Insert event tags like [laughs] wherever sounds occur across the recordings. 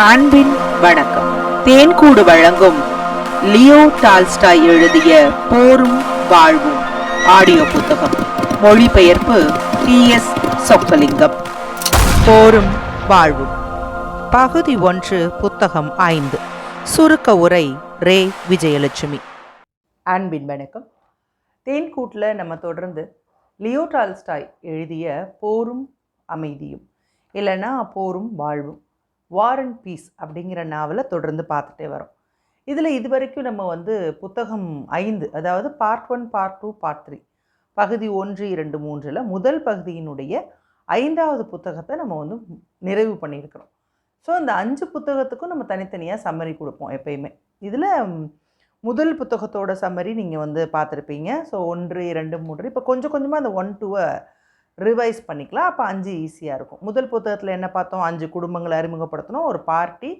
அன்பின் வணக்கம். தேன்கூடு வழங்கும் லியோ டால்ஸ்டாய் எழுதிய போரும் வாழ்வும் ஆடியோ புத்தகம். மொழிபெயர்ப்பு டி எஸ் சொக்கலிங்கம் போரும் வாழ்வும். பகுதி ஒன்று புத்தகம் ஐந்து. சுருக்க உரை ரே விஜயலட்சுமி. அன்பின் வணக்கம். தேன்கூட்டில் நம்ம தொடர்ந்து லியோ டால்ஸ்டாய் எழுதிய போரும் அமைதியும் இல்லைன்னா போரும் வாழ்வும் வார் அண்ட் பீஸ் அப்படிங்கிற நாவலை தொடர்ந்து பார்த்துட்டே வரோம். இதில் இது வரைக்கும் நம்ம வந்து புத்தகம் ஐந்து அதாவது part one part two part three பகுதி ஒன்று இரண்டு மூன்றில் முதல் பகுதியினுடைய ஐந்தாவது புத்தகத்தை நம்ம வந்து நிறைவு பண்ணியிருக்கிறோம். ஸோ அந்த அஞ்சு புத்தகத்துக்கும் நம்ம தனித்தனியாக சம்மரி கொடுப்போம் எப்பயுமே. இதில் முதல் புத்தகத்தோட சம்மரி நீங்கள் வந்து பார்த்துருப்பீங்க. ஸோ ஒன்று இரண்டு மூன்று இப்போ கொஞ்சம் கொஞ்சமாக அந்த ஒன் டூவை ரிவைஸ் பண்ணிக்கலாம். அப்போ அஞ்சு ஈஸியாக இருக்கும். முதல் புத்தகத்தில் என்ன பார்த்தோம்? அஞ்சு குடும்பங்களை அறிமுகப்படுத்தணும். ஒரு பார்ட்டி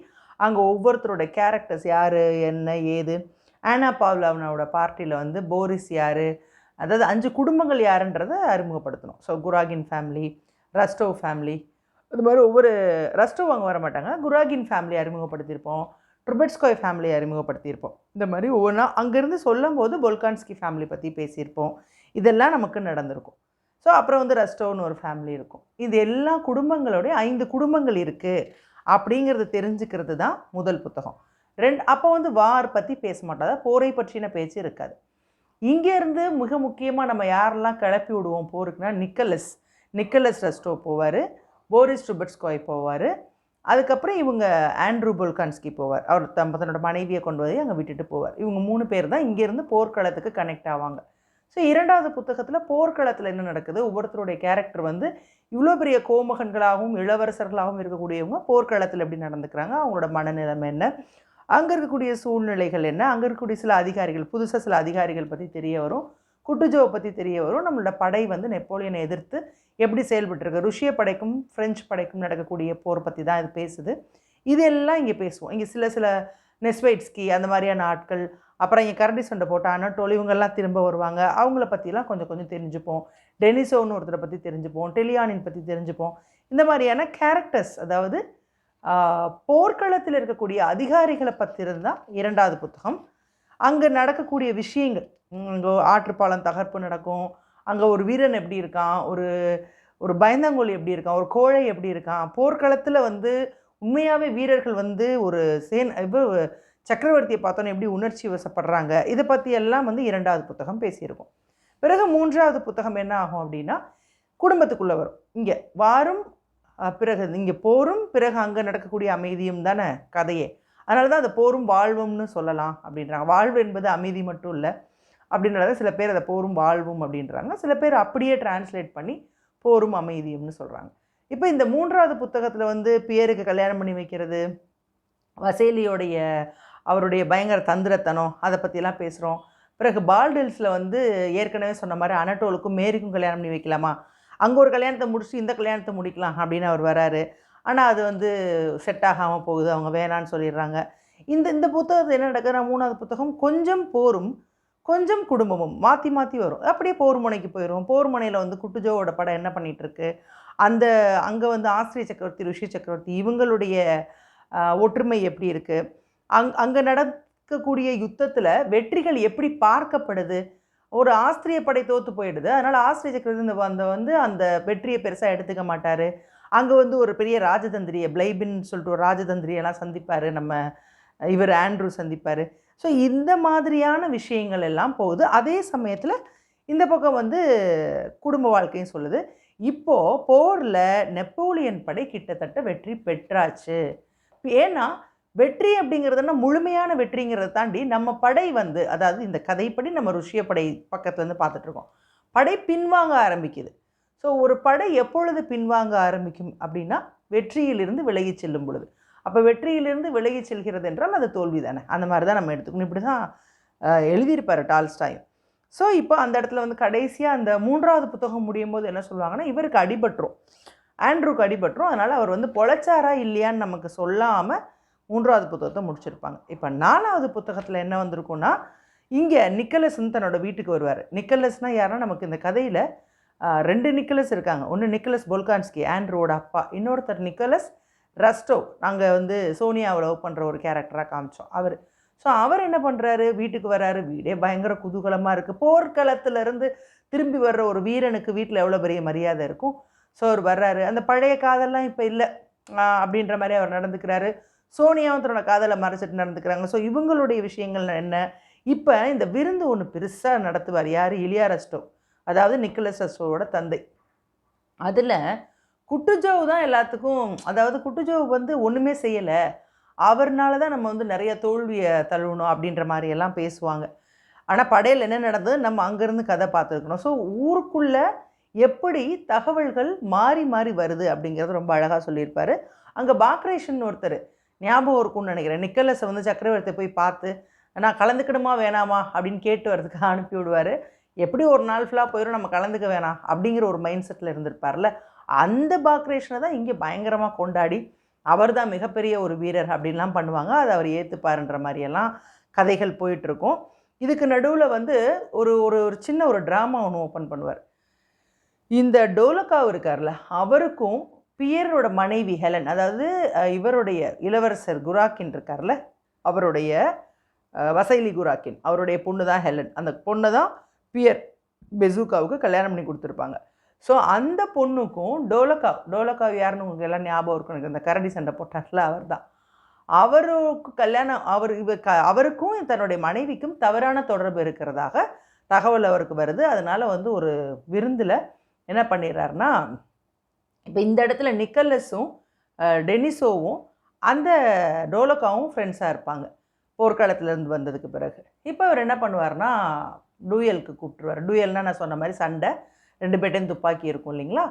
அங்கே ஒவ்வொருத்தரோட கேரக்டர்ஸ் யார் என்ன ஏது? ஆனா பாவ்லாவனோட பார்ட்டியில் வந்து போரிஸ் யார்? அதாவது அஞ்சு குடும்பங்கள் யாருன்றதை அறிமுகப்படுத்தணும். So Kuragin family Rostov family இது மாதிரி ஒவ்வொரு ரஸ்டோவ் அங்கே வர மாட்டாங்க. Kuragin family அறிமுகப்படுத்தியிருப்போம். ட்ருபெட்ஸ்கோய் ஃபேமிலியை அறிமுகப்படுத்தியிருப்போம். இந்த மாதிரி ஒவ்வொன்றா அங்கேருந்து சொல்லும் போது பொல்கான்ஸ்கி ஃபேமிலி பற்றி பேசியிருப்போம். இதெல்லாம் நமக்கு நடந்திருக்கும். ஸோ அப்புறம் வந்து ரெஸ்டோன்னு ஒரு ஃபேமிலி இருக்கும். இது எல்லா குடும்பங்களோடைய ஐந்து குடும்பங்கள் இருக்குது அப்படிங்கிறது தெரிஞ்சுக்கிறது தான் முதல் புத்தகம். ரெண்டு அப்போ வந்து வார் பற்றி பேச மாட்டாதா போரை பற்றின பேச்சு இருக்காது. இங்கேருந்து மிக முக்கியமாக நம்ம யாரெல்லாம் கிளப்பி விடுவோம் போருக்குன்னா நிக்கலஸ். நிக்கலஸ் ரெஸ்டோ போவார் போரிஸ் ருபட்ஸ்கோய் போவார். அதுக்கப்புறம் இவங்க ஆண்ட்ரூ போல்கான்ஸ்கி போவார். அவர் தம் தன்னோட மனைவியை கொண்டு போய் அங்கே விட்டுட்டு போவார். இவங்க மூணு பேர் தான் இங்கேருந்து போர்க்களத்துக்கு கனெக்ட் ஆவாங்க. ஸோ இரண்டாவது புத்தகத்தில் போர்க்களத்தில் என்ன நடக்குது? ஒவ்வொருத்தருடைய கேரக்டர் வந்து இவ்வளோ பெரிய கோமகன்களாகவும் இளவரசர்களாகவும் இருக்கக்கூடியவங்க போர்க்களத்தில் எப்படி நடந்துக்கிறாங்க? அவங்களோட மனநிலைமை என்ன? அங்கே இருக்கக்கூடிய சூழ்நிலைகள் என்ன? அங்கே இருக்கக்கூடிய சில அதிகாரிகள் புதுசாக சில அதிகாரிகள் பற்றி தெரிய வரும். குட்டுஜோவை பற்றி தெரிய வரும். நம்மளோட படை வந்து நெப்போலியனை எதிர்த்து எப்படி செயல்பட்டுருக்கு? ருஷ்ய படைக்கும் ஃப்ரெஞ்சு படைக்கும் நடக்கக்கூடிய போர் பற்றி தான் இது பேசுது. இதெல்லாம் இங்கே பேசுவோம். இங்கே சில சில நெஸ்வைட்ஸ்கி அந்த மாதிரியான ஆட்கள் அப்புறம் இங்கே கரண்டி சண்டை போட்ட அனட்டோல் இவங்கெல்லாம் திரும்ப வருவாங்க. அவங்கள பற்றிலாம் கொஞ்சம் கொஞ்சம் தெரிஞ்சுப்போம். டெனிசோன்னு ஒருத்தரை பற்றி தெரிஞ்சுப்போம். டெலியானின் பற்றி தெரிஞ்சுப்போம். இந்த மாதிரியான கேரக்டர்ஸ் அதாவது போர்க்களத்தில் இருக்கக்கூடிய அதிகாரிகளை பற்றி இருந்தால் இரண்டாவது புத்தகம். அங்கே நடக்கக்கூடிய விஷயங்கள் அங்கே ஆற்றுப்பாலம் தகர்ப்பு நடக்கும். அங்கே ஒரு வீரன் எப்படி இருக்கான்? ஒரு ஒரு பயந்தாங்கோலி எப்படி இருக்கான்? ஒரு கோழை எப்படி இருக்கான்? போர்க்களத்தில் வந்து உண்மையாகவே வீரர்கள் வந்து ஒரு சேன் இப்போ சக்கரவர்த்தியை பார்த்தோன்னே எப்படி உணர்ச்சி வசப்படுறாங்க? இதை பற்றி எல்லாம் வந்து இரண்டாவது புத்தகம் பேசியிருக்கோம். பிறகு மூன்றாவது புத்தகம் என்ன ஆகும் அப்படின்னா குடும்பத்துக்குள்ளே வரும். இங்கே வாரும் பிறகு இங்கே போரும் பிறகு அங்கே நடக்கக்கூடிய அமைதியும் தானே கதையே. அதனால தான் அதை போரும் வாழ்வும்னு சொல்லலாம் அப்படின்றாங்க. வாழ்வு என்பது அமைதி மட்டும் இல்லை அப்படின்றத சில பேர் அதை போரும் வாழ்வும் அப்படின்றாங்க. சில பேர் அப்படியே டிரான்ஸ்லேட் பண்ணி போரும் அமைதியும்னு சொல்கிறாங்க இப்போ இந்த மூன்றாவது புத்தகத்தில் வந்து பியருக்கு கல்யாணம் பண்ணி வைக்கிறது வசேலியோடைய அவருடைய பயங்கர தந்திரத்தனம் அதை பற்றிலாம் பேசுகிறோம் பிறகு பால்டெல்ஸில் வந்து ஏற்கனவே சொன்ன மாதிரி அனட்டோலுக்கும் மேரிக்கும் கல்யாணம் பண்ணி வைக்கலாமா? அங்கே ஒரு கல்யாணத்தை முடிச்சு இந்த கல்யாணத்தை முடிக்கலாம் அப்படின்னு அவர் வராரு. ஆனால் அது வந்து செட் ஆகாமல் போகுது அவங்க வேணான்னு சொல்லிடுறாங்க. இந்த இந்த புத்தகத்தில் என்ன நடக்குதுன்னா மூணாவது புத்தகம் கொஞ்சம் போரும் கொஞ்சம் குடும்பமும் மாற்றி மாற்றி வரும். அப்படியே போர் முனைக்கு போயிடும் போர் முனையில் வந்து குட்டுஜோவோட படம் என்ன பண்ணிகிட்ருக்கு அந்த அங்கே வந்து ஆஸ்திரிய சக்கரவர்த்தி ருஷி சக்கரவர்த்தி இவங்களுடைய ஒற்றுமை எப்படி இருக்குது அங் அங்கே நடக்கக்கூடிய யுத்தத்தில் வெற்றிகள் எப்படி பார்க்கப்படுது? ஒரு ஆஸ்திரிய படை தோற்று போயிடுது. அதனால் ஆஸ்திரிய சக்கரவர்த்தி இந்த அந்த வந்து அந்த வெற்றியை பெருசாக எடுத்துக்க மாட்டார். அங்கே வந்து ஒரு பெரிய ராஜதந்திரியை பிளைபின் சொல்லிட்டு ஒரு ராஜதந்திரியெல்லாம் சந்திப்பார். நம்ம இவர் ஆண்ட்ரூ சந்திப்பார். ஸோ இந்த மாதிரியான விஷயங்கள் எல்லாம் போகுது. அதே சமயத்தில் இந்த பக்கம் வந்து குடும்ப வாழ்க்கையும் சொல்லுது. இப்போது போரில் நெப்போலியன் படை கிட்டத்தட்ட வெற்றி பெற்றாச்சு. ஏன்னா வெற்றி அப்படிங்கிறதுனா முழுமையான வெற்றிங்கிறத தாண்டி நம்ம படை வந்து அதாவது இந்த கதைப்படி நம்ம ருஷ்ய படை பக்கத்துலேருந்து பார்த்துட்ருக்கோம். படை பின்வாங்க ஆரம்பிக்குது. ஸோ ஒரு படை எப்பொழுது பின்வாங்க ஆரம்பிக்கும் அப்படின்னா வெற்றியிலிருந்து விலகி செல்லும் பொழுது. அப்போ வெற்றியிலிருந்து விலகி செல்கிறது என்றால் அது தோல்வி தானே அந்த மாதிரி தான் நம்ம எடுத்துக்கணும். இப்படி தான் எழுதியிருப்பார் டால்ஸ்டாயும். ஸோ இப்போ அந்த இடத்துல வந்து கடைசியாக அந்த மூன்றாவது புத்தகம் முடியும் போது என்ன சொல்லுவாங்கன்னா இவருக்கு அடிபட்டுரும். ஆண்ட்ரூக்கு அடிபட்டுரும். அதனால் அவர் வந்து பொழைச்சாரா இல்லையான்னு நமக்கு சொல்லாமல் மூன்றாவது புத்தகத்தை முடிச்சிருப்பாங்க. இப்போ நாலாவது புத்தகத்தில் என்ன வந்திருக்கும்னா இங்கே நிக்கலஸ் தன்னோட வீட்டுக்கு வருவார். நிக்கலஸ்னால் யாருன்னா நமக்கு இந்த கதையில் ரெண்டு நிக்கலஸ் இருக்காங்க. ஒன்று நிக்கலஸ் பொல்கான்ஸ்கி ஆண்ட்ரோட அப்பா. இன்னொருத்தர் நிக்கலஸ் ரஸ்டோ நாங்கள் வந்து சோனியாவை லவ் பண்ணுற ஒரு கேரக்டராக காமிச்சோம். அவர் ஸோ அவர் என்ன பண்ணுறாரு வீட்டுக்கு வர்றாரு வீடே பயங்கர குதூகலமாக இருக்குது போர்க்களத்திலேருந்து திரும்பி வர்ற ஒரு வீரனுக்கு வீட்டில் எவ்வளோ பெரிய மரியாதை இருக்கும். ஸோ அவர் வர்றாரு. அந்த பழைய காதல்லாம் இப்போ இல்லை அப்படின்ற மாதிரி அவர் நடந்துக்கிறாரு. சோனியாவும் தன்னோட காதலை மறைச்சிட்டு நடந்துக்கிறாங்க. ஸோ இவங்களுடைய விஷயங்கள் என்ன? இப்போ இந்த விருந்து ஒன்று பெருசாக நடத்துவார் யார்? இலியா ரஸ்டோ அதாவது நிக்கலஸ் ரஸ்டோவோட தந்தை. அதில் குட்டுஜோவு தான் எல்லாத்துக்கும் அதாவது குட்டுஜோவு வந்து ஒன்றுமே செய்யலை. அவர்னால தான் நம்ம வந்து நிறைய தோல்வியை தழுவணும் அப்படின்ற மாதிரியெல்லாம் பேசுவாங்க. ஆனால் படையில் என்ன நடந்தது? நம்ம அங்கேருந்து கதை பார்த்துருக்கணும். ஸோ ஊருக்குள்ளே எப்படி தகவல்கள் மாறி மாறி வருது அப்படிங்கிறது ரொம்ப அழகாக சொல்லியிருப்பார். அங்கே பாக்ரேஷன் ஒருத்தர். ஞாபகம் இருக்கும்னு நினைக்கிறேன். நிக்கலஸை வந்து சக்கரவர்த்தியை போய் பார்த்து நான் கலந்துக்கிடுமா வேணாமா? அப்படின்னு கேட்டு வரதுக்கு [laughs] அனுப்பி விடுவார். எப்படி ஒரு நாள் ஃபுல்லாக போயிடும் நம்ம கலந்துக்க வேணாம். அப்படிங்கிற ஒரு மைண்ட் செட்டில் இருந்திருப்பார்ல. அந்த பாக்ரேஷனை தான் இங்கே பயங்கரமாக கொண்டாடி அவர் தான் மிகப்பெரிய ஒரு வீரர் அப்படின்லாம் பண்ணுவாங்க. அதை அவர் ஏற்றுப்பாருன்ற மாதிரியெல்லாம் கதைகள் போயிட்டுருக்கும். இதுக்கு நடுவில் வந்து ஒரு ஒரு ஒரு சின்ன ஒரு ட்ராமா ஒன்று ஓப்பன் பண்ணுவார். இந்த டோலக்காவ் இருக்கார்ல அவருக்கும் பியரோட மனைவி ஹெலன் அதாவது இவருடைய இளவரசர் குராக்கின் இருக்கார்ல அவருடைய வசைலி குராக்கின் அவருடைய பொண்ணு தான் ஹெலன். அந்த பொண்ணை தான் பியர் பெசூக்காவுக்கு கல்யாணம் பண்ணி கொடுத்துருப்பாங்க. ஸோ அந்த பொண்ணுக்கும் டோலக்காவ் டோலக்காவ் யாருன்னு உங்களுக்கு எல்லாம் ஞாபகம் இருக்கும் எனக்கு அந்த கரடி சண்டை போட்டார்ல அவர் தான். அவருக்கு கல்யாணம் அவர் இவர் க அவருக்கும் தன்னுடைய மனைவிக்கும் தவறான தொடர்பு இருக்கிறதாக தகவல் அவருக்கு வருது. அதனால் வந்து ஒரு விருந்தில் என்ன பண்ணிடுறாருன்னா இப்போ இந்த இடத்துல நிக்கலஸும் டெனிசோவும் அந்த டோலக்காவும் ஃப்ரெண்ட்ஸாக இருப்பாங்க. போர்க்காலத்துலேருந்து வந்ததுக்கு பிறகு. இப்போ அவர் என்ன பண்ணுவார்னா டூயலுக்கு கூப்பிட்டுருவார். டூயல்னா நான் சொன்ன மாதிரி சண்டை. ரெண்டு பேர்ட்டையும் துப்பாக்கி இருக்கும் இல்லைங்களா?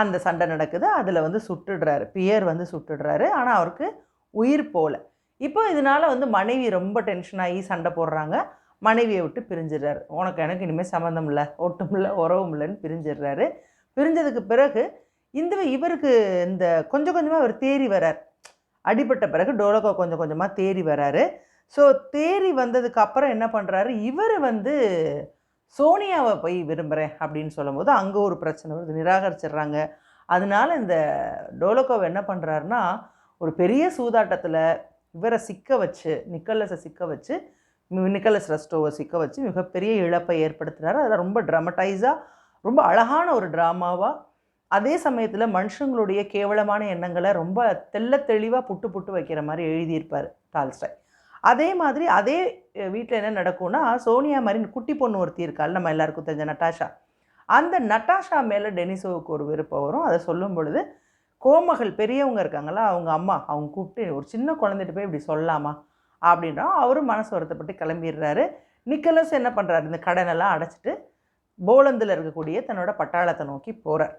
அந்த சண்டை நடக்குது. அதில் வந்து சுட்டுடுறாரு. பியர் வந்து சுட்டுடுறாரு. ஆனால் அவருக்கு உயிர் போல. இப்போ இதனால வந்து மனைவி ரொம்ப டென்ஷன் ஆகி சண்டை போடுறாங்க. மனைவியை விட்டு பிரிஞ்சிடுறாரு. உனக்கு எனக்கு இனிமேல் சம்மந்தம் இல்லை. ஒட்டும் இல்லை உறவும் இல்லைன்னு பிரிஞ்சிடுறாரு. பிரிஞ்சதுக்கு பிறகு இந்த இவருக்கு இந்த கொஞ்சம் கொஞ்சமாக அவர் தேறி வரார். அடிபட்ட பிறகு டோலகோ கொஞ்சம் கொஞ்சமாக தேறி வராரு. ஸோ தேறி வந்ததுக்கு அப்புறம் என்ன பண்ணுறாரு இவர் வந்து சோனியாவை போய் விரும்புகிறேன் அப்படின்னு சொல்லும்போது அங்கே ஒரு பிரச்சனை வருது. நிராகரிச்சிடுறாங்க. அதனால இந்த டோலகோவை என்ன பண்ணுறாருன்னா ஒரு பெரிய சூதாட்டத்தில் இவரை சிக்க வச்சு நிக்கலஸை சிக்க வச்சு நிக்கலஸ் ரெஸ்டோவை சிக்க வச்சு மிகப்பெரிய இழப்பை ஏற்படுத்துகிறாரு அதில் ரொம்ப ட்ரமடைஸாக ரொம்ப அழகான ஒரு ட்ராமாவாக அதே சமயத்தில் மனுஷங்களுடைய கேவலமான எண்ணங்களை ரொம்ப தெள்ள தெளிவாக புட்டு புட்டு வைக்கிற மாதிரி எழுதியிருப்பார் டால்ஸ்டாய். அதே மாதிரி அதே வீட்டில் என்ன நடக்கும்னா சோனியா மாதிரி குட்டி பொண்ணு ஒருத்தி இருக்காள் நம்ம எல்லாருக்கும் தெரிஞ்ச நட்டாஷா. அந்த நட்டாஷா மேலே டெனிசோவுக்கு ஒரு விருப்பம் வரும். அதை சொல்லும் பொழுது கோமகள் பெரியவங்க இருக்காங்களா அவங்க அம்மா அவங்க கூப்பிட்டு ஒரு சின்ன குழந்தைகிட்ட போய் இப்படி சொல்லலாமா அப்படின்னா அவரும் மனசு வருத்தப்பட்டு கிளம்பிடுறாரு. நிக்கலஸ் என்ன பண்ணுறாரு இந்த கடனெல்லாம் அடைச்சிட்டு போலந்தில் இருக்கக்கூடிய தன்னோட பட்டாளத்தை நோக்கி போகிறார்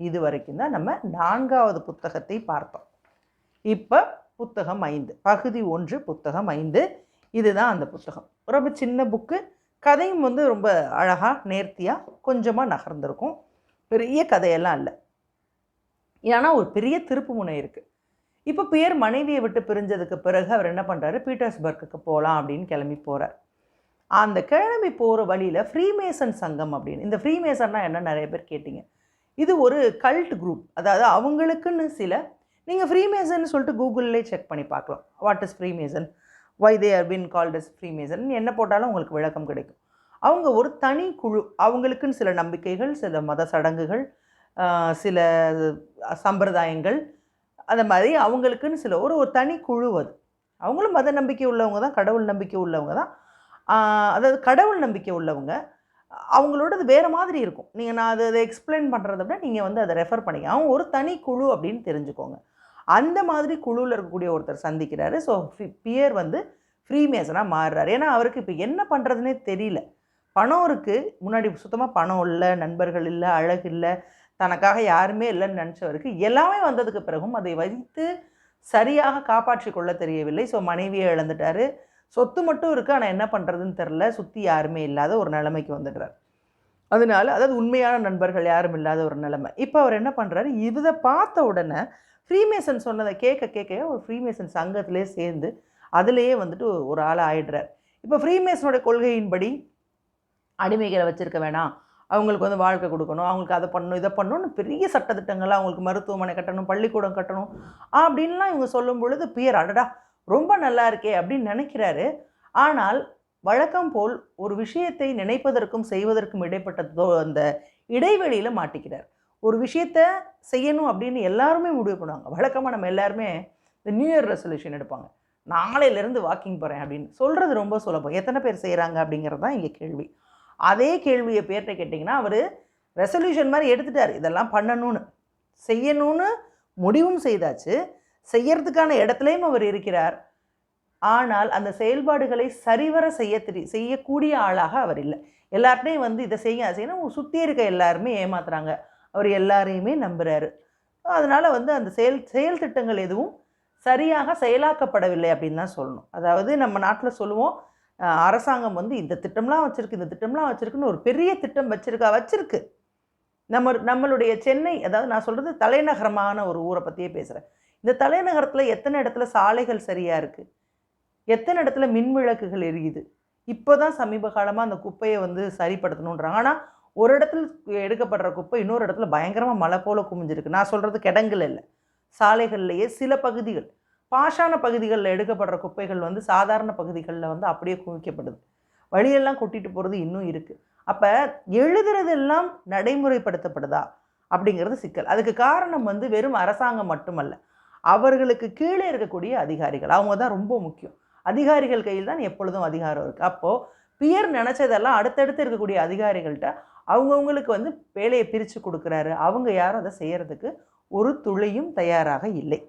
இது வரைக்கும் தான் நம்ம நான்காவது புத்தகத்தை பார்த்தோம். இப்போ புத்தகம் ஐந்து பகுதி ஒன்று புத்தகம் ஐந்து. இதுதான் அந்த புத்தகம். ரொம்ப சின்ன புக்கு கதையும் வந்து ரொம்ப அழகாக நேர்த்தியாக கொஞ்சமாக நகர்ந்திருக்கும். பெரிய கதையெல்லாம் இல்லை. ஏன்னா ஒரு பெரிய திருப்பு முனை இருக்குது இப்போ பியர் மனைவியை விட்டு பிரிஞ்சதுக்கு பிறகு அவர் என்ன பண்ணுறாரு பீட்டர்ஸ்பர்க்குக்கு போகலாம் அப்படின்னு கிளம்பி போகிறார் அந்த கிளம்பி போகிற வழியில் ஃப்ரீமேசன் சங்கம் அப்படின்னு இந்த ஃப்ரீமேசன்னா என்ன நிறைய பேர் கேட்டிங்க? இது ஒரு கல்ட் குரூப் அதாவது அவங்களுக்குன்னு சில நீங்கள் ஃப்ரீமேசன் சொல்லிட்டு கூகுளிலே செக் பண்ணி பார்க்கலாம். What is Freemason why they are been called is Freemason என்ன போட்டாலும் உங்களுக்கு விளக்கம் கிடைக்கும். அவங்க ஒரு தனி குழு அவங்களுக்குன்னு சில நம்பிக்கைகள் சில மத சடங்குகள் சில சம்பிரதாயங்கள் அந்த மாதிரி அவங்களுக்குன்னு சில ஒரு ஒரு தனி குழு அது. அவங்களும் மத நம்பிக்கை உள்ளவங்க தான் கடவுள் நம்பிக்கை உள்ளவங்க தான். அதாவது கடவுள் நம்பிக்கை உள்ளவங்க அவங்களோடது வேறு மாதிரி இருக்கும். நீங்கள் நான் அதை அதை எக்ஸ்பிளைன் பண்ணுறத விட நீங்கள் வந்து அதை ரெஃபர் பண்ணிக்க அவங்க ஒரு தனி குழு அப்படின்னு தெரிஞ்சுக்கோங்க. அந்த மாதிரி குழுவில் இருக்கக்கூடிய ஒருத்தர் சந்திக்கிறாரு. ஸோ பியர் வந்து ஃப்ரீமேசனாக மாறுறாரு. ஏன்னா அவருக்கு இப்போ என்ன பண்ணுறதுனே தெரியல. பணம் இருக்குது முன்னாடி சுத்தமாக பணம் இல்லை நண்பர்கள் இல்லை அழகு இல்லை. தனக்காக யாருமே இல்லைன்னு நினச்சவருக்கு எல்லாமே வந்ததுக்கு பிறகும் அதை வைத்து சரியாக காப்பாற்றி கொள்ள தெரியவில்லை. ஸோ மனைவியை இழந்துட்டார். சொத்து மட்டும் இருக்குது ஆனால் என்ன பண்ணுறதுன்னு தெரில சுற்றி யாருமே இல்லாத ஒரு நிலைமைக்கு வந்துடுறார். அதனால அதாவது உண்மையான நண்பர்கள் யாரும் இல்லாத ஒரு நிலைமை. இப்போ அவர் என்ன பண்ணுறாரு இதை பார்த்த உடனே ஃப்ரீமேசன் சொன்னதை கேட்க கேட்க ஒரு ஃப்ரீமேசன் சங்கத்திலே சேர்ந்து அதிலேயே வந்துட்டு ஒரு ஆள் ஆயிடுறார். இப்போ ஃப்ரீமேசனோட கொள்கையின்படி அடிமைகளை வச்சுருக்க வேணாம். அவங்களுக்கு வந்து வாழ்க்கை கொடுக்கணும். அவங்களுக்கு அதை பண்ணணும் இதை பண்ணணும்னு பெரிய சட்டத்திட்டங்கள் அவங்களுக்கு மருத்துவமனை கட்டணும் பள்ளிக்கூடம் கட்டணும் அப்படின்லாம் இவங்க சொல்லும் பொழுது பியர் அடடா! ரொம்ப நல்லா இருக்கே அப்படின்னு நினைக்கிறாரு. ஆனால் வழக்கம் போல் ஒரு விஷயத்தை நினைப்பதற்கும் செய்வதற்கும் இடைப்பட்டதோ அந்த இடைவெளியில் மாட்டிக்கிறார். ஒரு விஷயத்த செய்யணும் அப்படின்னு எல்லாருமே முடிவு பண்ணுவாங்க. வழக்கமாக நம்ம எல்லாருமே இந்த நியூ இயர் ரெசல்யூஷன் எடுப்பாங்க. நாளையிலேருந்து வாக்கிங் போகிறேன் அப்படின்னு சொல்கிறது ரொம்ப சுலபம். எத்தனை பேர் செய்கிறாங்க அப்படிங்கிறது தான் இங்கே கேள்வி. அதே கேள்வியை பேர்கிட்ட கேட்டிங்கன்னா அவர் ரெசல்யூஷன் மாதிரி எடுத்துட்டார். இதெல்லாம் பண்ணணும்னு. செய்யணும்னு முடிவும் செய்தாச்சு. செய்யறதுக்கான இடத்துலையும் அவர் இருக்கிறார். ஆனால் அந்த செயல்பாடுகளை சரிவர செய்ய தெரி செய்யக்கூடிய ஆளாக அவர் இல்லை. எல்லார்ட்டையும் வந்து இதை செய்ய செய்யணும். சுற்றி இருக்க எல்லாருமே ஏமாத்துறாங்க. அவர் எல்லாரையுமே நம்புகிறாரு அதனால் வந்து அந்த செயல் செயல் திட்டங்கள் எதுவும் சரியாக செயலாக்கப்படவில்லை அப்படின்னு தான் சொல்லணும். அதாவது நம்ம நாட்டில் சொல்லுவோம் அரசாங்கம் வந்து இந்த திட்டம்லாம் வச்சுருக்கு இந்த திட்டம்லாம் வச்சுருக்குன்னு ஒரு பெரிய திட்டம் வச்சுருக்கா வச்சுருக்கு. நம்ம நம்மளுடைய சென்னை அதாவது நான் சொல்கிறது தலைநகரமான ஒரு ஊரை பற்றியே பேசுகிறேன் இந்த தலைநகரத்தில் எத்தனை இடத்துல சாலைகள் சரியாக இருக்குது எத்தனை இடத்துல மின் விளக்குகள் எரியுது? இப்போ தான் சமீப காலமாக அந்த குப்பையை வந்து சரிப்படுத்தணுன்றாங்க ஆனால் ஒரு இடத்துல எடுக்கப்படுற குப்பை இன்னொரு இடத்துல பயங்கரமாக மழை போல குமிஞ்சிருக்கு. நான் சொல்கிறது கிடங்குல இல்லை. சாலைகள்லேயே சில பகுதிகள் பாஷான பகுதிகளில் எடுக்கப்படுற குப்பைகள் வந்து சாதாரண பகுதிகளில் வந்து அப்படியே குவிக்கப்படுது. வழியெல்லாம் கொட்டிட்டு போகிறது இன்னும் இருக்குது அப்போ எழுதுறதெல்லாம் நடைமுறைப்படுத்தப்படுதா? அப்படிங்கிறது சிக்கல். அதுக்கு காரணம் வந்து வெறும் அரசாங்கம் மட்டுமல்ல. அவர்களுக்கு கீழே இருக்கக்கூடிய அதிகாரிகள். அவங்க தான் ரொம்ப முக்கியம். அதிகாரிகள் கையில் தான் எப்பொழுதும் அதிகாரம் இருக்குது அப்போது பியர் நினச்சதெல்லாம் அடுத்தடுத்து இருக்கக்கூடிய அதிகாரிகள்கிட்ட அவங்கவுங்களுக்கு வந்து வேலையை பிரித்து கொடுக்குறாரு. அவங்க யாரும் அதை செய்கிறதுக்கு ஒரு துளியும் தயாராக இல்லை.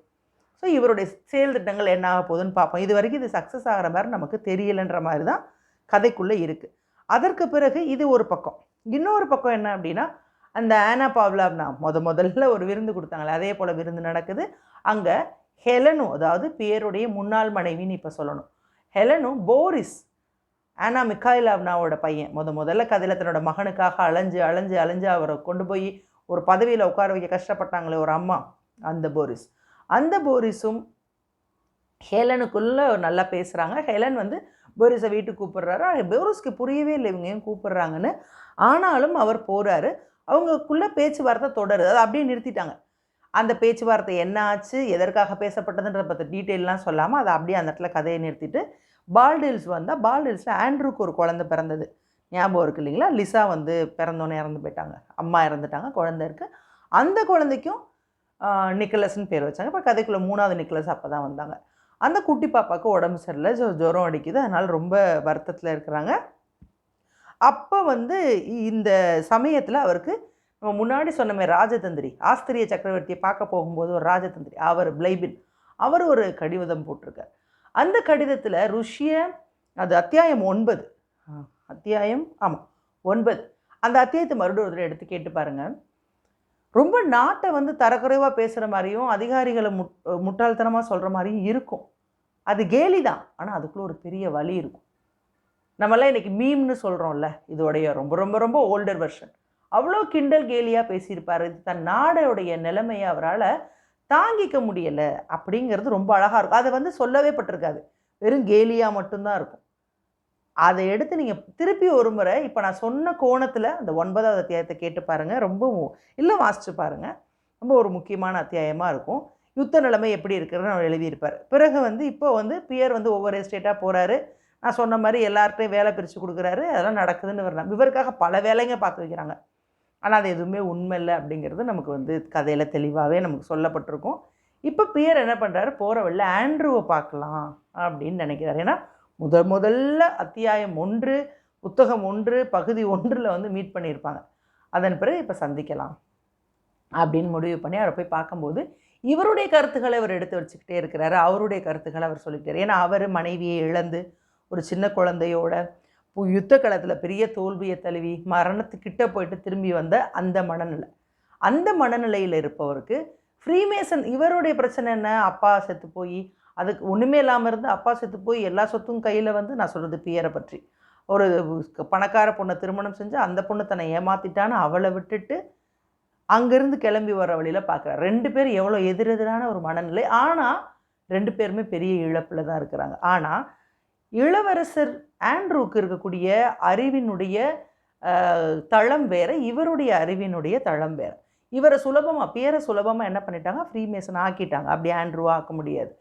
ஸோ இவருடைய செயல் திட்டங்கள் என்ன ஆக போகுதுன்னு பார்ப்போம். இது வரைக்கும் இது சக்ஸஸ் ஆகிற மாதிரி நமக்கு தெரியலைன்ற மாதிரி தான் கதைக்குள்ளே இருக்குது அதற்கு பிறகு இது ஒரு பக்கம். இன்னொரு பக்கம் என்ன அப்படின்னா அந்த ஆனா பாவ்லாவ்னா முத முதல்ல ஒரு விருந்து கொடுத்தாங்களே அதே போல் விருந்து நடக்குது. அங்கே ஹெலனும் அதாவது பியருடைய முன்னாள் மனைவின்னு இப்போ சொல்லணும். ஹெலனும் போரிஸ் ஆனா மிக்காயிலாவ்னாவோட பையன். முத முதல்ல கதையில் தன்னோட மகனுக்காக அலைஞ்சு அலைஞ்சு அலைஞ்சு அவரை கொண்டு போய் ஒரு பதவியில் உட்கார வைக்க கஷ்டப்பட்டாங்களே ஒரு அம்மா அந்த போரிஸ். அந்த போரிஸும் ஹெலனுக்குள்ளே நல்லா பேசுகிறாங்க ஹெலன் வந்து போரிஸை வீட்டுக்கு கூப்பிடுறாரு. போரிஸ்க்கு புரியவே இல்லை இவங்க ஏன் கூப்பிடுறாங்கன்னு. ஆனாலும் அவர் போகிறாரு அவங்களுக்குள்ள பேச்சுவார்த்தை தொடருது. அதை அப்படியே நிறுத்திட்டாங்க. அந்த பேச்சுவார்த்தை என்ன ஆச்சு எதற்காக பேசப்பட்டதுன்ற பற்றி டீட்டெயிலெலாம் சொல்லாமல் அதை அப்படியே அந்த இடத்துல கதையை நிறுத்திட்டு பால்டில்ஸ் வந்தால் பால்டில்ஸில் ஆண்ட்ரூக்கு ஒரு குழந்தை பிறந்தது. ஞாபகம் இருக்கு இல்லைங்களா? லிசா வந்து பிறந்தோன்னே இறந்து போயிட்டாங்க. அம்மா இறந்துட்டாங்க குழந்தை இருக்குது அந்த குழந்தைக்கும் நிக்கலஸ்ன்னு பேர் வச்சாங்க. இப்போ கதைக்குள்ளே மூணாவது நிக்கலஸ் அப்போ தான் வந்தாங்க. அந்த குட்டி பாப்பாவுக்கு உடம்பு சரியில்லை. ஜோ ஜுரம் அடிக்குது. அதனால் ரொம்ப வருத்தத்தில் இருக்கிறாங்க. அப்போ வந்து இந்த சமயத்தில் அவருக்கு நம்ம முன்னாடி சொன்னமே ராஜதந்திரி ஆஸ்திரிய சக்கரவர்த்தியை பார்க்க போகும்போது ஒரு ராஜதந்திரி அவர் பிளைபின் அவர் ஒரு கடிதம் போட்டிருக்கார். அந்த கடிதத்தில் ருஷிய அது அத்தியாயம் ஒன்பது. அத்தியாயம் ஆமாம் ஒன்பது. அந்த அத்தியாயத்தை மறுபடியும் ஒரு தடவை எடுத்து கேட்டு பாருங்கள் ரொம்ப நாட்டை வந்து தரக்குறைவாக பேசுகிற மாதிரியும் அதிகாரிகளை முட் முட்டாள்தனமாக சொல்கிற மாதிரியும் இருக்கும். அது கேலி தான் ஆனால் அதுக்குள்ளே ஒரு பெரிய வலி இருக்கும். நம்மலாம் இன்றைக்கி மீம்னு சொல்கிறோம்ல இதோடைய ரொம்ப ரொம்ப ரொம்ப ஓல்டர் வெர்ஷன் அவ்வளோ கிண்டல் கேலியாக பேசியிருப்பார். இது தன் நாடோடைய நிலைமையை அவரால் தாங்கிக்க முடியலை அப்படிங்கிறது ரொம்ப அழகாக இருக்கும். அதை வந்து சொல்லவே பட்டிருக்காது. வெறும் கேலியாக மட்டும்தான் இருக்கும். அதை எடுத்து நீங்கள் திருப்பி ஒரு முறை இப்போ நான் சொன்ன கோணத்தில் அந்த ஒன்பதாவது அத்தியாயத்தை கேட்டு பாருங்கள் ரொம்ப இல்லை வாசிச்சு பாருங்கள் ரொம்ப ஒரு முக்கியமான அத்தியாயமாக இருக்கும். யுத்த நிலைமை எப்படி இருக்குன்னு அவர் எழுதியிருப்பார். பிறகு வந்து இப்போ வந்து பியர் வந்து ஒவ்வொரு ஸ்டேட்டாக போகிறாரு நான் சொன்ன மாதிரி எல்லார்ட்டையும் வேலை பிரித்து கொடுக்குறாரு அதெல்லாம் நடக்குதுன்னு வரலாம் இவருக்காக பல வேலைங்க பார்த்து வைக்கிறாங்க. ஆனால் அது எதுவுமே உண்மை இல்லை அப்படிங்கிறது நமக்கு வந்து கதையில் தெளிவாகவே நமக்கு சொல்லப்பட்டிருக்கும். இப்போ பியர் என்ன பண்ணுறாரு போகிற வழியில் ஆண்ட்ரூவை பார்க்கலாம் அப்படின்னு நினைக்கிறாரு. ஏன்னா முதல் முதல்ல அத்தியாயம் ஒன்று புத்தகம் ஒன்று பகுதி ஒன்றில் வந்து மீட் பண்ணியிருப்பாங்க. அதன் பிறகு இப்போ சந்திக்கலாம் அப்படின்னு முடிவு பண்ணி அவரை போய் பார்க்கும்போது இவருடைய கருத்துக்களை அவர் எடுத்து வச்சுக்கிட்டே இருக்கிறாரு. அவருடைய கருத்துக்களை அவர் சொல்லிக்கிட்டார். ஏன்னா அவர் மனைவியை இழந்து ஒரு சின்ன குழந்தையோட யுத்த களத்தில் பெரிய தோல்வியை தழுவி மரணத்துக்கிட்ட போயிட்டு திரும்பி வந்த அந்த மனநிலை. அந்த மனநிலையில் இருப்பவருக்கு ஃப்ரீமேசன் இவருடைய பிரச்சனை என்ன? அப்பா செத்து போய் அதுக்கு ஒன்றுமே இல்லாமல் இருந்து அப்பா செத்து போய் எல்லா சொத்தும் கையில் வந்து நான் சொல்கிறது பியரை பற்றி. ஒரு பணக்கார பொண்ணை திருமணம் செஞ்சு அந்த பொண்ணு தன்னை ஏமாத்திட்டான்னு அவளை விட்டுட்டு அங்கேருந்து கிளம்பி வர வழியில் பார்க்குறாரு ரெண்டு பேரும் எவ்வளோ எதிரெதிரான ஒரு மனநிலை. ஆனால் ரெண்டு பேருமே பெரிய இழப்பில் தான் இருக்கிறாங்க. ஆனால் இளவரசர் ஆண்ட்ரூக்கு இருக்கக்கூடிய அறிவினுடைய தளம் வேறு இவருடைய அறிவினுடைய தளம் வேறு. இவரை சுலபமாக பேரை சுலபமாக என்ன பண்ணிட்டாங்க? ஃப்ரீமேசன் ஆக்கிட்டாங்க. அப்படி ஆண்ட்ரூவா ஆக்க முடியாது.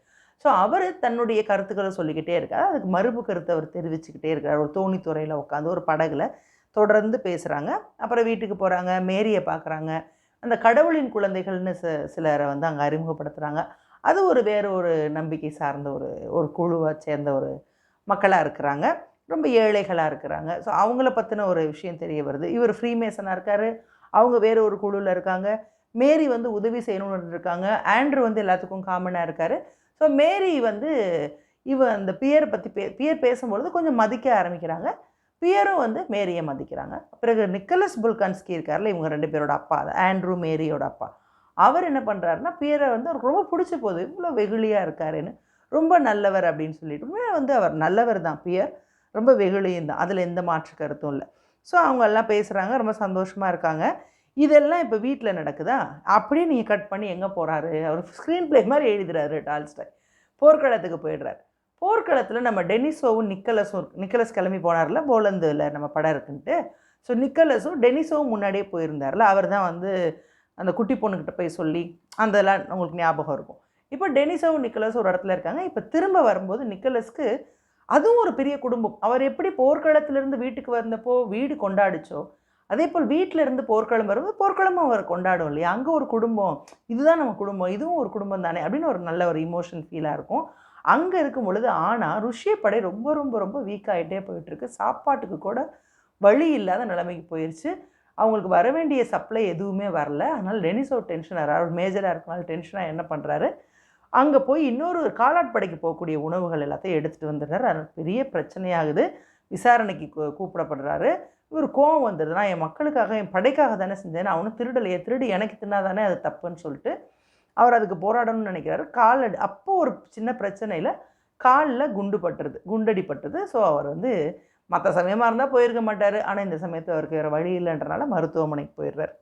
ஸோ அவர் தன்னுடைய கருத்துக்களை சொல்லிக்கிட்டே இருக்கார். அதுக்கு மறுப்பு கருத்தை அவர் தெரிவிச்சுக்கிட்டே இருக்கார். ஒரு தோணித்துறையில் உட்காந்து ஒரு படகுல தொடர்ந்து பேசுகிறாங்க அப்புறம் வீட்டுக்கு போகிறாங்க மேரியை பார்க்குறாங்க. அந்த கடவுளின் குழந்தைகள்னு ச சிலரை வந்து அங்கே அறிமுகப்படுத்துகிறாங்க அது ஒரு வேறு ஒரு நம்பிக்கை சார்ந்த ஒரு ஒரு குழுவை சேர்ந்த ஒரு மக்களாக இருக்கிறாங்க. ரொம்ப ஏழைகளாக இருக்கிறாங்க. ஸோ அவங்கள பற்றின ஒரு விஷயம் தெரிய வருது. இவர் ஃப்ரீமேசனாக இருக்கார். அவங்க வேறு ஒரு குழுவில் இருக்காங்க. மேரி வந்து உதவி செய்யணும்னு இருக்காங்க. ஆண்ட்ரு வந்து எல்லாத்துக்கும் காமனாக இருக்கார். ஸோ மேரி வந்து இவ அந்த பியரை பற்றி பே பியர் பேசும்பொழுது கொஞ்சம் மதிக்க ஆரம்பிக்கிறாங்க. பியரும் வந்து மேரியை மதிக்கிறாங்க. பிறகு நிக்கலஸ் புல்கான்ஸ்கி இருக்கார்ல இவங்க ரெண்டு பேரோட அப்பா. ஆண்ட்ரூ மேரியோட அப்பா. அவர் என்ன பண்ணுறாருன்னா பியரை வந்து அவருக்கு ரொம்ப பிடிச்ச போகுது இவ்வளோ வெகுளியாக இருக்காருன்னு ரொம்ப நல்லவர் அப்படின்னு சொல்லிட்டு வந்து அவர் நல்லவர் தான் பியர். ரொம்ப வெகுளியும் தான். அதில் எந்த மாற்று கருத்தும் இல்லை. ஸோ அவங்க எல்லாம் பேசுகிறாங்க ரொம்ப சந்தோஷமாக இருக்காங்க. இதெல்லாம் இப்போ வீட்டில் நடக்குதா? அப்படியே நீங்கள் கட் பண்ணி எங்கே போகிறாரு அவர் ஸ்க்ரீன் பிளே மாதிரி எழுதுறாரு டால்ஸ்டாய். போர்க்களத்துக்கு போயிடுறாரு. போர்க்களத்தில் நம்ம டெனிசோவும் நிக்கலஸும் நிக்கலஸ் கிளம்பி போனார்ல போலந்துல நம்ம படம் இருக்குன்ட்டு. ஸோ நிக்கலஸும் டெனிசோவும் முன்னாடியே போயிருந்தார்ல. அவர் தான் வந்து அந்த குட்டி பொண்ணுக்கிட்ட போய் சொல்லி அதெல்லாம் உங்களுக்கு ஞாபகம் இருக்கும். இப்போ டெனிஸாவும் நிக்கலஸ் ஒரு இடத்துல இருக்காங்க. இப்போ திரும்ப வரும்போது நிக்கலஸ்க்கு அதுவும் ஒரு பெரிய குடும்பம். அவர் எப்படி போர்க்களத்திலிருந்து வீட்டுக்கு வந்தப்போ வீடு கொண்டாடிச்சோ அதே போல் வீட்டில் இருந்து போர்க்களம் வரும்போது போர்க்களமும் அவர் கொண்டாடும் இல்லையா? அங்கே ஒரு குடும்பம் இதுதான் நம்ம குடும்பம் இதுவும் ஒரு குடும்பம் தானே அப்படின்னு ஒரு நல்ல ஒரு இமோஷன் ஃபீலாக இருக்கும். அங்கே இருக்கும் பொழுது ஆனால் ருஷ்ய படை ரொம்ப ரொம்ப ரொம்ப வீக் ஆகிட்டே போயிட்டுருக்கு. சாப்பாட்டுக்கு கூட வழி இல்லாத நிலைமைக்கு போயிடுச்சு அவங்களுக்கு வர வேண்டிய சப்ளை எதுவுமே வரல. அதனால் டெனிஸோ டென்ஷன் அவர் மேஜராக இருக்கனால டென்ஷனாக என்ன பண்ணுறாரு அங்கே போய் இன்னொரு காலாட்படைக்கு போகக்கூடிய உணவுகள் எல்லாத்தையும் எடுத்துகிட்டு வந்துடுறாரு. அது பெரிய பிரச்சனையாகுது. விசாரணைக்கு கூப்பிடப்படுறாரு. இவர் கோவம் வந்துடுது. நான் என் மக்களுக்காக என் படைக்காக தானே செஞ்சேன் அவனும் திருடலையே. திருடு எனக்கு தின்னாதானே அது தப்புன்னு சொல்லிட்டு அவர் அதுக்கு போராடணும்னு நினைக்கிறாரு. கால் அடி அப்போ ஒரு சின்ன பிரச்சனையில் காலில் குண்டு பட்டுறது குண்டடி பட்டுறது ஸோ அவர் வந்து மற்ற சமயமாக இருந்தால் போயிருக்க மாட்டார். ஆனால் இந்த சமயத்தில் அவருக்கு வேறு வழி இல்லைன்றனால மருத்துவமனைக்கு போயிடுறார்.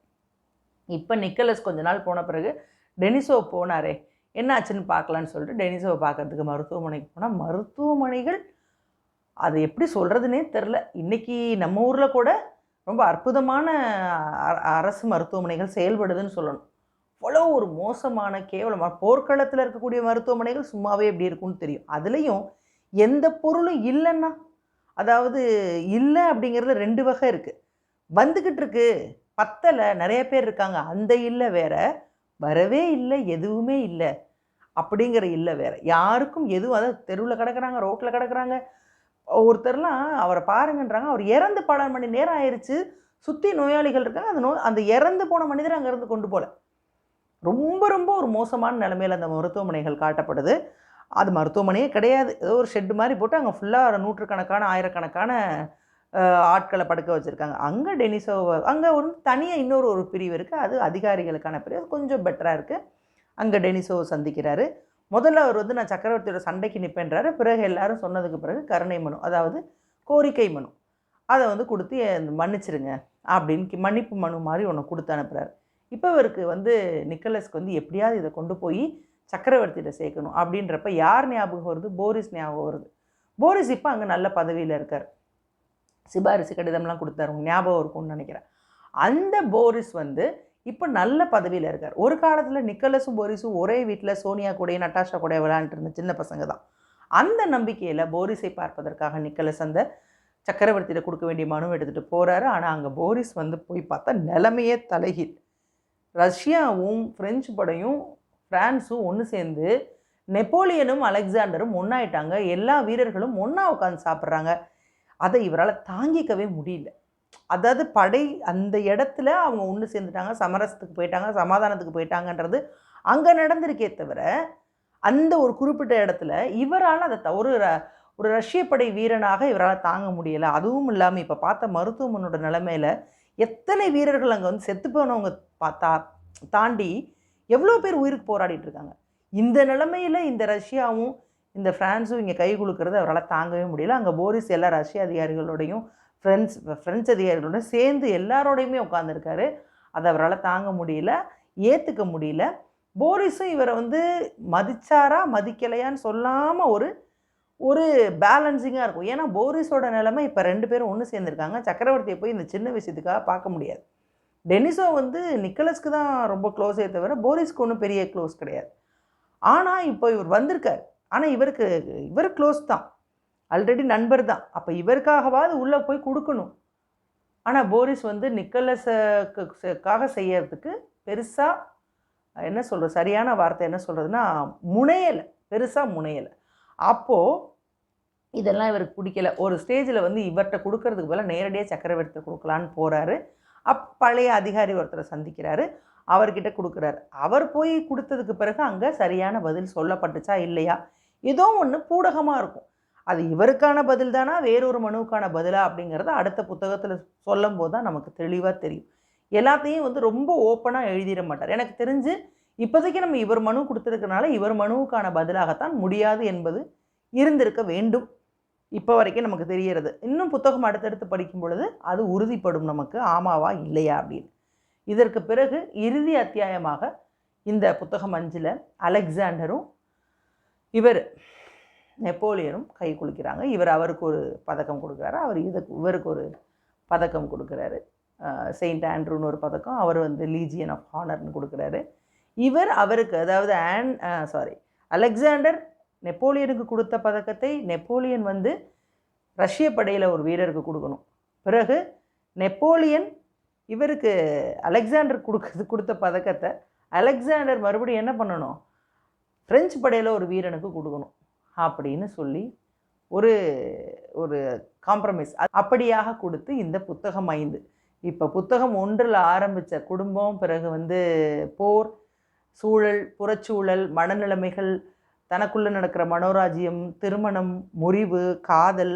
இப்போ நிக்கலஸ் கொஞ்ச நாள் போன பிறகு டெனிசோ போனாரே. என்னாச்சுன்னு பார்க்கலான்னு சொல்லிட்டு டெனிசோவை பார்க்கறதுக்கு மருத்துவமனைக்கு போனால் மருத்துவமனைகள் அது எப்படி சொல்கிறதுனே தெரில இன்றைக்கி நம்ம ஊரில் கூட ரொம்ப அற்புதமான அரசு மருத்துவமனைகள் செயல்படுதுன்னு சொல்லணும். அவ்வளோ ஒரு மோசமான கேவலமாக போர்க்களத்தில் இருக்கக்கூடிய மருத்துவமனைகள் சும்மாவே எப்படி இருக்கும்னு தெரியும். அதுலேயும் எந்த பொருளும் இல்லைன்னா அதாவது இல்லை அப்படிங்கிறது ரெண்டு வகை இருக்குது வந்துக்கிட்டு இருக்கு பத்தலை நிறைய பேர் இருக்காங்க. அந்த இல்லை வேறு வரவே இல்லை எதுவுமே இல்லை அப்படிங்கிற இல்லை வேறு. யாருக்கும் எதுவும் அதாவது தெருவில் கிடக்குறாங்க ரோட்டில் கிடக்குறாங்க ஒருத்தர்லாம் அவரை பாருங்கன்றாங்க. அவர் இறந்து பல மணி நேரம் ஆயிடுச்சு சுற்றி நோயாளிகள் இருக்காங்க. அந்த நோய் அந்த இறந்து போன மனிதரை அங்கேருந்து கொண்டு போகல ரொம்ப ரொம்ப ஒரு மோசமான நிலைமையில் அந்த மருத்துவமனைகள் காட்டப்படுது. அது மருத்துவமனையே கிடையாது. ஏதோ ஒரு ஷெட்டு மாதிரி போட்டு அங்கே ஃபுல்லாக நூற்றுக்கணக்கான ஆயிரக்கணக்கான ஆட்களை படுக்க வச்சுருக்காங்க. அங்கே டெனிசோ அங்கே ஒரு தனியாக இன்னொரு ஒரு பிரிவு இருக்குது அது அதிகாரிகளுக்கான பிரிவு. கொஞ்சம் பெட்டராக இருக்குது அங்கே டெனிசோவை சந்திக்கிறாரு. முதல்ல அவர் வந்து நான் சக்கரவர்த்தியோட சண்டைக்கு நிற்பேன்றாரு பிறகு எல்லாரும் சொன்னதுக்கு பிறகு கருணை மனு அதாவது கோரிக்கை மனு அதை வந்து கொடுத்து மன்னிச்சிருங்க அப்படின்னு மன்னிப்பு மனு மாதிரி ஒன்று கொடுத்து அனுப்புகிறாரு இப்போ இவருக்கு வந்து நிக்கலஸ்க்கு வந்து எப்படியாவது இதை கொண்டு போய் சக்கரவர்த்தியிட்ட சேர்க்கணும் அப்படின்றப்ப யார் ஞாபகம் வருது? போரிஸ் ஞாபகம் வருது. போரிஸ் இப்போ அங்கே நல்ல பதவியில் இருக்கார். சிபாரிசு கடிதம்லாம் கொடுத்தாரு ஞாபகம் இருக்கும்னு நினைக்கிறேன். அந்த போரிஸ் வந்து இப்போ நல்ல பதவியில் இருக்கார். ஒரு காலத்தில் நிக்கலஸும் போரிஸும் ஒரே வீட்டில் சோனியா கூடயும் நட்டாஷா கூட விளையாண்டுட்டு இருந்த சின்ன பசங்க தான் அந்த நம்பிக்கையில் போரிஸை பார்ப்பதற்காக நிக்கலஸ் அந்த சக்கரவர்த்தியில் கொடுக்க வேண்டிய மனு எடுத்துகிட்டு போகிறாரு ஆனால் அங்கே போரிஸ் வந்து போய் பார்த்தா நிலைமையே தலைகீழ். ரஷ்யாவும் ஃப்ரெஞ்சு படையும் ஃப்ரான்ஸும் ஒன்று சேர்ந்து நெப்போலியனும் அலெக்சாண்டரும் ஒன்றாயிட்டாங்க எல்லா வீரர்களும் ஒன்றா உட்காந்து சாப்பிட்றாங்க. அதை இவரால் தாங்கிக்கவே முடியல. அதாவது படை அந்த இடத்துல அவங்க ஒன்று சேர்ந்துட்டாங்க சமரசத்துக்கு போயிட்டாங்க சமாதானத்துக்கு போயிட்டாங்கன்றது அங்கே நடந்திருக்கே தவிர அந்த ஒரு குறிப்பிட்ட இடத்துல இவரால் அதை ஒரு ர- ஒரு ரஷ்ய படை வீரனாக இவரால் தாங்க முடியலை. அதுவும் இல்லாமல் இப்போ பார்த்த மருத்துவமனோட நிலமையில் எத்தனை வீரர்கள் அங்கே வந்து செத்து போனவங்க பார்த்தா தாண்டி எவ்வளோ பேர் உயிருக்கு போராடிட்டு இருக்காங்க. இந்த நிலமையில் இந்த ரஷ்யாவும் இந்த ஃப்ரான்ஸும் இங்கே கை கொடுக்கறது அவரால் தாங்கவே முடியல. அங்கே போரிஸ் எல்லா ரஷ்ய அதிகாரிகளோடையும் ஃப்ரெண்ட்ஸ் ஃப்ரெஞ்சு அதிகாரிகளோடையும் சேர்ந்து எல்லாரோடையுமே உட்காந்துருக்காரு அதை அவரால் தாங்க முடியல ஏற்றுக்க முடியல. போரிஸும் இவரை வந்து மதிச்சாரா மதிக்கலையான்னு சொல்லாமல் ஒரு ஒரு பேலன்சிங்காக இருக்கும். ஏன்னா போரிஸோட நிலைமை இப்போ ரெண்டு பேரும் ஒன்று சேர்ந்துருக்காங்க. சக்கரவர்த்தியை போய் இந்த சின்ன விஷயத்துக்காக பார்க்க முடியாது. டெனிஸோ வந்து நிக்கலஸ்க்கு தான் ரொம்ப க்ளோஸே தவிர போரிஸ்க்கு ஒன்றும் பெரிய க்ளோஸ் கிடையாது. ஆனால் இப்போ இவர் வந்திருக்கார். ஆனால் இவருக்கு இவர் க்ளோஸ் தான். ஆல்ரெடி நண்பர் தான். அப்போ இவருக்காகவாது உள்ளே போய் கொடுக்கணும். ஆனால் போரிஸ் வந்து நிக்கலஸுக்காக செய்யறதுக்கு பெருசாக என்ன சொல்கிறது சரியான வார்த்தை என்ன சொல்கிறதுனா முனையலை. பெருசாக முனையலை. அப்போது இதெல்லாம் இவருக்கு பிடிக்கல. ஒரு ஸ்டேஜில் வந்து இவர்கிட்ட கொடுக்கறதுக்கு பதிலாக நேரடியாக சக்கரவர்த்தி கொடுக்கலான்னு போகிறாரு அப் பழைய அதிகாரி ஒருத்தரை சந்திக்கிறாரு. அவர்கிட்ட கொடுக்குறாரு. அவர் போய் கொடுத்ததுக்கு பிறகு அங்கே சரியான பதில் சொல்லப்பட்டுச்சா இல்லையா? ஏதோ ஒன்று பூடகமாக இருக்கும். அது இவருக்கான பதில் தானா வேறொரு மனுவுக்கான பதிலா அப்படிங்கிறத அடுத்த புத்தகத்தில் சொல்லும் போது தான் நமக்கு தெளிவாக தெரியும். எல்லாத்தையும் வந்து ரொம்ப ஓப்பனாக எழுதிட மாட்டார். எனக்கு தெரிஞ்சு இப்போதைக்கு நம்ம இவர் மனு கொடுத்துருக்கனால இவர் மனுவுக்கான பதிலாகத்தான் முடியாது என்பது இருந்திருக்க வேண்டும். இப்போ வரைக்கும் நமக்கு தெரியறது இன்னும் புத்தகம் அடுத்தடுத்து படிக்கும் பொழுது அது உறுதிப்படும் நமக்கு. ஆமாவா இல்லையா அப்படின்னு. இதற்கு பிறகு இறுதி அத்தியாயமாக இந்த புத்தகம் அஞ்சில் அலெக்சாண்டரும் இவர் நெப்போலியனும் கை குலுக்கிறாங்க. இவர் அவருக்கு ஒரு பதக்கம் கொடுக்குறாரு. அவர் இதுக்கு இவருக்கு ஒரு பதக்கம் கொடுக்குறாரு. செயின்ட் ஆண்ட்ரூன்னு ஒரு பதக்கம். அவர் வந்து லீஜியன் ஆஃப் ஹானர்னு கொடுக்குறாரு. இவர் அவருக்கு அதாவது ஆன் சாரி அலெக்சாண்டர் நெப்போலியனுக்கு கொடுத்த பதக்கத்தை நெப்போலியன் வந்து ரஷ்ய படையில் ஒரு வீரருக்கு கொடுக்கணும். பிறகு நெப்போலியன் இவருக்கு அலெக்சாண்டர் கொடுக்க கொடுத்த பதக்கத்தை அலெக்சாண்டர் மறுபடியும் என்ன பண்ணணும்? பிரெஞ்சு படையில் ஒரு வீரனுக்கு கொடுக்கணும் அப்படின்னு சொல்லி ஒரு ஒரு காம்ப்ரமைஸ் அப்படியாக கொடுத்து இந்த புத்தகம் ஐந்து. இப்போ புத்தகம் ஒன்றில் ஆரம்பித்த குடும்பம் பிறகு வந்து போர் சூழல் புறச்சூழல் மனநிலைமைகள் தனக்குள்ளே நடக்கிற மனோராஜ்யம் திருமணம் முறிவு காதல்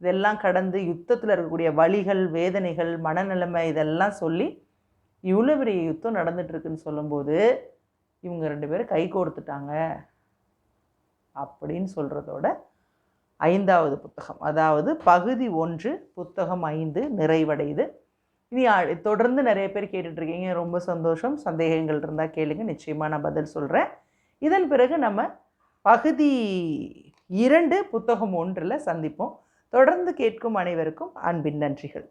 இதெல்லாம் கடந்து யுத்தத்தில் இருக்கக்கூடிய வழிகள் வேதனைகள் மனநிலைமை இதெல்லாம் சொல்லி இவ்வளோ பெரிய யுத்தம் நடந்துட்டுருக்குன்னு சொல்லும்போது இவங்க ரெண்டு பேரும் கை கோர்த்துட்டாங்க அப்படின்னு சொல்கிறதோட ஐந்தாவது புத்தகம். அதாவது பகுதி ஒன்று புத்தகம் ஐந்து நிறைவடையுது. இனி தொடர்ந்து நிறைய பேர் கேட்டுட்ருக்கீங்க. ரொம்ப சந்தோஷம். சந்தேகங்கள் இருந்தால் கேளுங்க. நிச்சயமாக நான் பதில் சொல்கிறேன் இதன் பிறகு நம்ம பகுதி இரண்டு புத்தகம் ஒன்றில் சந்திப்போம். தொடர்ந்து கேட்கும் அனைவருக்கும் அன்பின் நன்றிகள்.